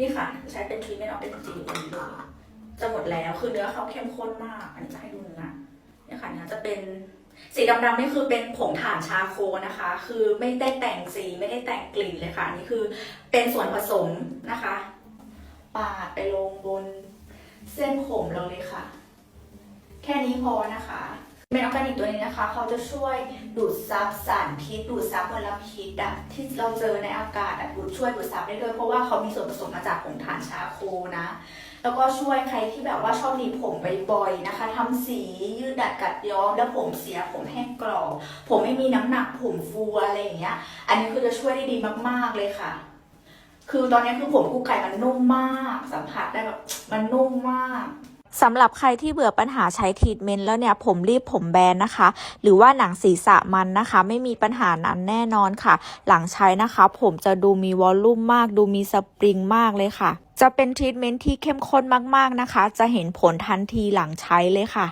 นี่ค่ะ ใช้เป็นทรีเมนต์ออเดนจีตัวนี้เลยจะหมดแล้วคือเนื้อเขาเข้มข้นมากอันนี้จะให้ดูเนื้อเนี่ยค่ะเนื้อจะเป็นสีดำๆนี่คือเป็นผงถ่านชาโคนะคะ คือไม่ได้แต่งสีไม่ได้แต่งกลิ่นเลยค่ะนนี่คือเป็นส่วนผสมนะคะ ปาดไปลงบนเส้นผมเราเลยค่ะ แค่นี้พอนะคะ เมนออร์แกนิกตัวนี้นะคะ เขาจะช่วยดูดซับสารพิษดูดซับมลพิษอะที่เราเจอในอากาศอะดูดช่วยดูดซับได้ด้วยเพราะว่าเขามีส่วนผสมมาจากผงถ่านชาโคนะ แล้วก็ช่วยใครที่แบบว่าชอบหนีบผมบ่อยๆนะคะทำสียืดดัดกัดย้อมแล้วผมเสียผมแห้งกรอบผมไม่มีน้ำหนักผมฟูอะไรอย่างเงี้ย อันนี้คือจะช่วยได้ดีมากๆเลยค่ะ คือตอนนี้คือผมกู้ไก่มันนุ่มมาก สัมผัสได้แบบมันนุ่มมาก สำหรับใครที่เบื่อปัญหาใช้ทรีทเมนต์แล้วเนี่ยผมรีบผมแบนนะคะ หรือว่าหนังศีรษะมันนะคะ ไม่มีปัญหานั้นแน่นอนค่ะ หลังใช้นะคะ ผมจะดูมีวอลลุ่มมาก ดูมีสปริงมากเลยค่ะ จะเป็นทรีทเมนต์ที่เข้มข้นมากๆนะคะ จะเห็นผลทันทีหลังใช้เลยค่ะ